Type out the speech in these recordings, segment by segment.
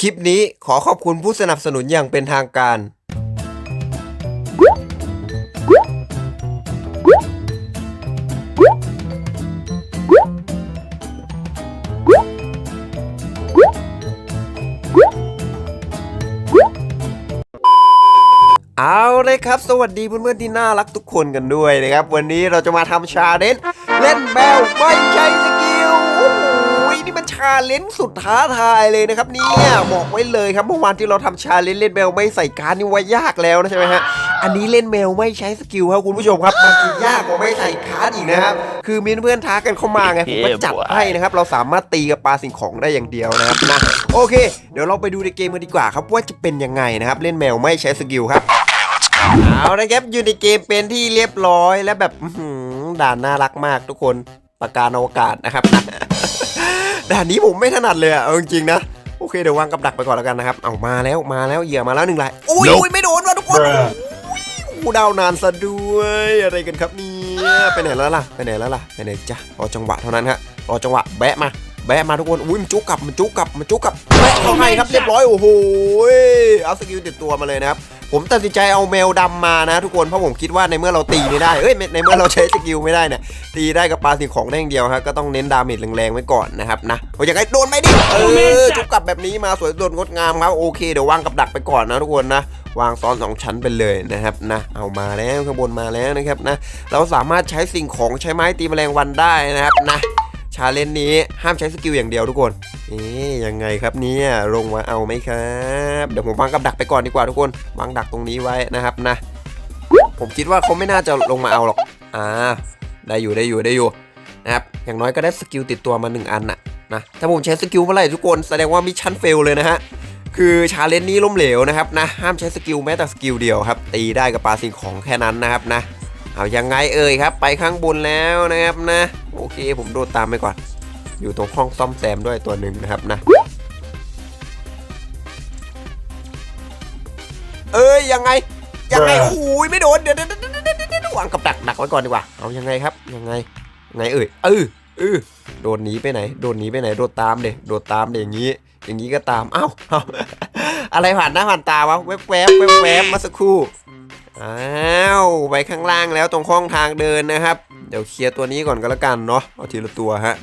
คลิปนี้ขอขอบคุณผู้สนับสนุนอย่างเป็นทางการ เอาเลยครับ สวัสดีเพื่อนๆที่น่ารักทุกคนกันด้วยนะครับ วันนี้เราจะมาทำชาเลนจ์เล่นแบลไม่ใช้สก นี่มันชาเลนจ์สุดท้าทายเลยนะครับเนี่ยบอกไว้เลยครับเมื่อวานที่เราทำชาเลนจ์เล่นแบลไม่ใส่การดนี่ว่ายากแล้วนะใช่ไหมฮะอันนี้เล่นแมวไม่ใช้สกิลครับคุณผู้ชมครับมันยากกว่าไม่ใส่การ์ดอีกนะครับคือมีเพื่อนๆท้ากันเข้ามาไงผมก็จัดให้นะครับเราสามารถตีกับปลาสิ่งของได้อย่างเดียวนะครับนะโอเค เดี๋ยวเราไปดูในเกมกันดีกว่าครับว่าจะเป็นยังไงนะครับเล่นแมวไม่ใช้สกิลครับเอาละครับอยู่ในเกมเป็นที่เรียบร้อยและแบบอื้อหือด่านน่ารักมากทุกคน ประการอวกาศนะครับด่านนี้ผมไม่ถนัดเลยอะเอาจริงๆนะโอเคเดี๋ยววางกับดักไปก่อนแล้วกันนะครับเอามาแล้วมาแล้วเหยื่อมาแล้วหนึ่งลายอุ้ย Nope อุ้ยไม่โดนว่ะทุกคนกูดาวนานซะด้วยอะไรกันครับเนี่ยไปไหนแล้วล่ะไปไหนแล้วล่ะไปไหนจ้ะรอจังหวะเท่านั้นฮะรอจังหวะแบะมาแบะมาทุกคนอุ้ยมันจุกกลับมันจุกกลับมันจุกกลับแบะเข้าให้ครับเรียบร้อยโอ้โหเอาสกิลติดตัวมาเลยนะครับ ผมตัดสินใจเอาแมวดำมานะ ทุกคนเพราะผมคิดว่าในเมื่อเราตีไม่ได้เอ้ยในเมื่อเราใช้สกิลไม่ได้เนี่ยตีได้กับปลาสิ่งของได้อย่างเดียวฮะก็ต้องเน้นดาเมจแรงๆไว้ก่อนนะครับนะโอ้ยยังไงโดนไหมดิเออจุกกลับแบบนี้มาสวยโดนงดงามครับโอเคเดี๋ยววางกับดักไปก่อนนะทุกคนนะวางซ้อนสองชั้นไปเลยนะครับนะเอามาแล้วข้างบนมาแล้วนะครับนะเราสามารถใช้สิ่งของใช้ไม้ตีแมลงวันได้นะครับนะชาเลนจ์นี้ห้ามใช้สกิลอย่างเดียวทุกคน เอ๊ยยังไงครับเนี่ยลงมาเอาไหมครับ เดี๋ยวผมวางกับดักไปก่อนดีกว่าทุกคนวางดักตรงนี้ไว้นะครับนะ ผมคิดว่าเขาไม่น่าจะลงมาเอาหรอกอ่าได้อยู่ได้อยู่ได้อยู่นะครับอย่างน้อยก็ได้สกิลติดตัวมาหนึ่งอันน่ะนะถ้าผมใช้สกิลเมื่อไหร่ทุกคนแสดงว่ามิชชั่นเฟลเลยนะฮะคือชาเลนจ์นี้ล้มเหลวนะครับนะห้ามใช้สกิลแม้แต่สกิลเดียวครับ ตีได้กับปลาสิ่งของแค่นั้นนะครับนะเอายังไงเอ่ยครับ ไปข้างบนแล้วนะครับนะ โอเคผมโดดตามไปก่อน อยู่ตรงห้องซ่อมแซมด้วยตัวหนึ่งนะครับนะ เอ้ยยังไง ยังไง Bruh โอ้ยไม่โดนเดี๋ยวเดี๋ยวเดี๋ยวเดี๋ยวเดี๋ยวเดี๋ยววางกับดักดักไว้ก่อนดีกว่า เอายังไงครับ ยังไงยังไงเอ่ยเออเออโดนหนีไปไหน โดนหนีไปไหน โดดตามเด็โดดตามเด็อย่างนี้ อย่างนี้ก็ตามเอ้าเอ้าอะไรผ่านหน้าผ่านตาวะแวบแวบแวบแวบมาสักครู่อ้าวไปข้างล่างแล้วตรงห้องทางเดินนะครับ เดี๋ยวเคลียร์ตัวนี้ก่อนก็แล้วกันเนาะเอาทีละตัวฮะ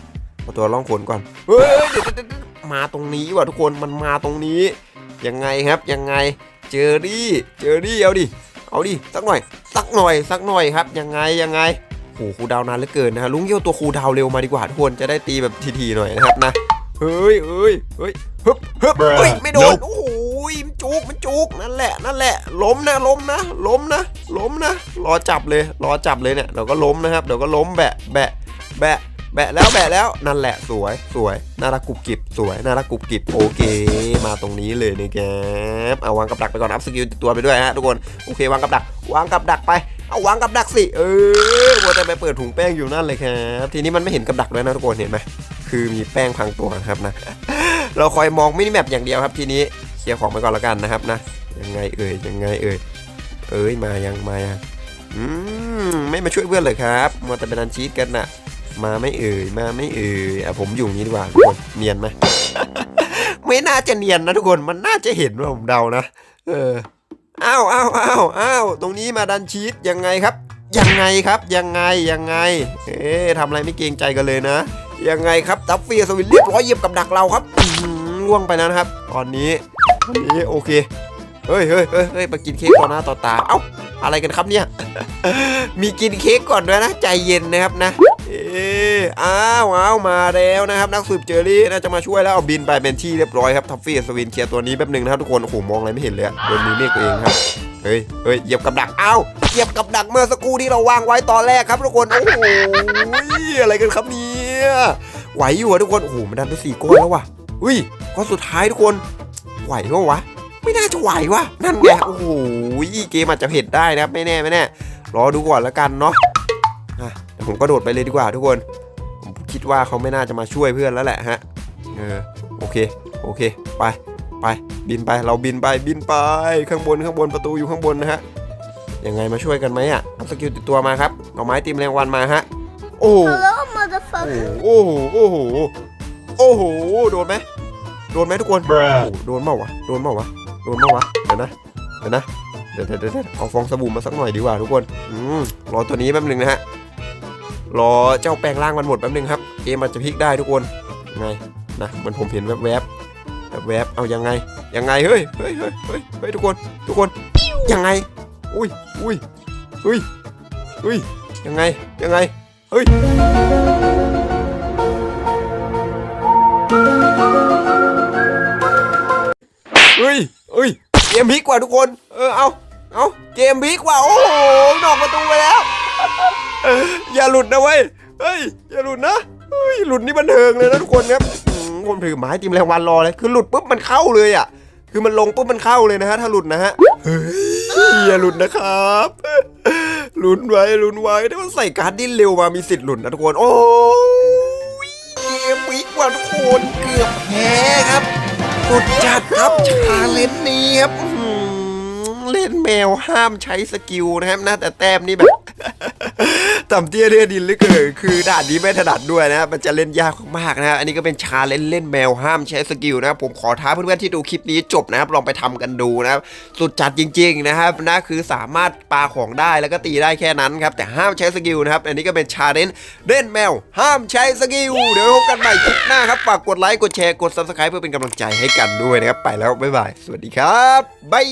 เอาตัวล่องขนก่อนเฮ้ยเดี๋ยวเดี๋ยวเดี๋ยวมาตรงนี้ว่ะทุกคนมันมาตรงนี้ ยังไงครับยังไงเจอรี่เจอรี่เอาดิเอาดิสักหน่อย สักหน่อย สักหน่อยครับ ยังไงยังไงโหครูดาวนานเหลือเกินนะฮะลุงเยี่ยวตัวครูดาวเร็วมาดีกว่าทุกคนจะได้ตีแบบทีๆหน่อยนะครับนะเฮ้ยเฮ้ยเฮ้ยฮึบฮึบ Bruh เฮ้ยไม่โดน Nope โอ้โหมันจุกมันจุกนั่นแหละนั่นแหละ ล้มนะล้มนะล้มนะล้มนะรอจับเลยรอจับเลยเนี่ยเดี๋ยวก็ล้มนะครับเดี๋ยวก็ล้มแบะแบะแบะ แบะแล้วแบะแล้วนั่นแหละสวยสวยน่ารักกุบกริบสวยน่ารักกุบกริบโอเค มาตรงนี้เลยนะครับเอาวางกับดักไปก่อนอัพสกิลตัวไปด้วยฮะทุกคนโอเควางกับดัก วางกับดักไปเอาวางกับดักสิเออวัวแต่ไปเปิดถุงแป้งอยู่นั่นเลยครับทีนี้มันไม่เห็นกับดักด้วยนะทุกคนเห็นไหมคือมีแป้งพังตัวนะครับนะ เราคอยมองมินิแมปอย่างเดียวครับทีนี้เคลียร์ของไปก่อนแล้วกันนะครับนะยังไงเอ่ยยังไงเอ่ยเอ้ยมายังมายังอืมไม่มาช่วยเพื่อนเลยครับมัวแต่เป็นอันชีตกันน่ะ มาไม่เอ่ยมาไม่เอ่ยอะผมอยู่อย่างนี้ดีกว่าทุกคนเนียนไหมไม่น่าจะเนียนนะทุกคนมันน่าจะเห็นว่าผมเดานะเอออ้าวอ้าวอ้าวอ้าวตรงนี้มาดันชีตยังไงครับ ยังไงครับยังไงยังไงเอ๊ะทำอะไรไม่เกรงใจกันเลยนะ ยังไงครับดับเฟียสวินเรียบร้อยเยียบกับดักเราครับล่วงไปแล้วนะครับ ตอนนี้ตอนนี้โอเคเฮ้ยเฮ้ยเฮ้ยเฮ้ยมากินเค้กต่อหน้าต่อตาเอ้าอะไรกันครับเนี่ย มีกินเค้กก่อนด้วยนะ ใจเย็นนะครับนะ อ้าวอ้าวมาแล้วนะครับนักสืบเจอรี่น่าจะมาช่วยแล้วเอาบินไปเป็นที่เรียบร้อยครับทัฟฟี่สวินเคลียร์ตัวนี้แป๊บหนึ่งนะครับทุกคนโอ้โหมองอะไรไม่เห็นเลยโดนมือเมฆตัวเองครับเฮ้ยเฮ้ยเหยียบกับดักอ้าวเหยียบกับดักเมื่อสักครู่ที่เราวางไว้ตอนแรกครับทุกคนโอ้โหอะไรกันครับเนี่ยไหวอยู่อะทุกคนโอ้โหมันดันไปสี่ก้อนแล้วว่ะอุ้ยก้อนสุดท้ายทุกคนไหวปะวะไม่น่าจะไหววะนั่นไงโอ้โหเกมอาจจะเผ็ดได้นะครับไม่แน่ไม่แน่รอดูก่อนแล้วกันเนาะ ผมก็โดดไปเลยดีกว่าทุกคน ผมคิดว่าเขาไม่น่าจะมาช่วยเพื่อนแล้วแหละฮะ เออ โอเค โอเค ไป ไป บินไป เราบินไป บินไป ข้างบน ข้างบน ประตูอยู่ข้างบนนะฮะ ยังไงมาช่วยกันไหมอะเอาสกิลติดตัวมาครับเอาไม้ตีแมลงวันมาฮะ โอ้โห Hello, motherfucker. โอ้โห โอ้โห โอ้โห โดนไหมโดนไหมทุกคนโอ้โหโดนเปล่าวะ โดนเปล่าวะ โดนเปล่าวะ เดี๋ยวนะ เดี๋ยวนะเดี๋ยวเดี๋ยวเดี๋ยวเดี๋ยวเอาฟองสบู่มาสักหน่อยดีกว่าทุกคน อืม รอตัวนี้แป๊บหนึงนะฮะ รอเจ้าแปลงร่างมันหมดแป๊บหนึงครับเกมมันจะพลิกได้ทุกคนไงนะเหมันผมเห็นแวบๆแวบๆเอายังไงยังไงเฮ้ยเฮ้ยเฮ้ยเฮ้ยเฮ้ยทุกคนทุกคนยังไงอุ้ยอุ้ยอุ้ยอุ้ยยังไงยังไงเฮ้ยเฮ้ยเฮ้ยเกมพลิกกว่าทุกคนเออเอาเอาเกมพลิกกว่าโอ้โหนอกประตูไปแล้ว อย่าหลุดนะเว้ยเฮ้ยอย่าหลุดนะเฮ้ยหลุดนี่บันเทิงเลยนะทุกคนครับผมถือไม้ตีมแรงวันรอเลยคือหลุดปุ๊บมันเข้าเลยอะ คือมันลงปุ๊บมันเข้าเลยนะฮะถ้าหลุดนะฮะเฮ้ยอย่าหลุดนะครับลุ้นไว้ลุ้นไว้ถ้ามันใส่การ์ดดิ้นเร็วมามีสิทธิ์หลุดนะทุกคนโอ้ยเกมพลิกว่าทุกคนเกือบแพ้ครับสุดจัดครับชาเลนจ์นี้ครับเล่นแมวห้ามใช้สกิลนะครับนะแต่แต้มนี่แบบ ต่ำเตี้ยเรียดินเหลือเกินคือด่านนี้ไม่ถนัดด้วยนะครับมันจะเล่นยากมากนะอันนี้ก็เป็นชาเลนจ์เล่นแมวห้ามใช้สกิลนะครับผมขอท้าเพื่อนๆที่ดูคลิปนี้จบนะครับลองไปทำกันดูนะครับสุดจัดจริง ๆ นะครับนะคือสามารถปาของได้แล้วก็ตีได้แค่นั้นครับแต่ห้ามใช้สกิลนะครับอันนี้ก็เป็นชาเลนจ์เล่นแมว ห้ามใช้สกิลเดี๋ยวพบกันใหม่คลิปหน้าครับฝากกดไลค์กดแชร์กด subscribe เพื่อเป็นกำลังใจให้กันด้วยนะครับไปแล้วบ๊ายบายสวัสดีครับบาย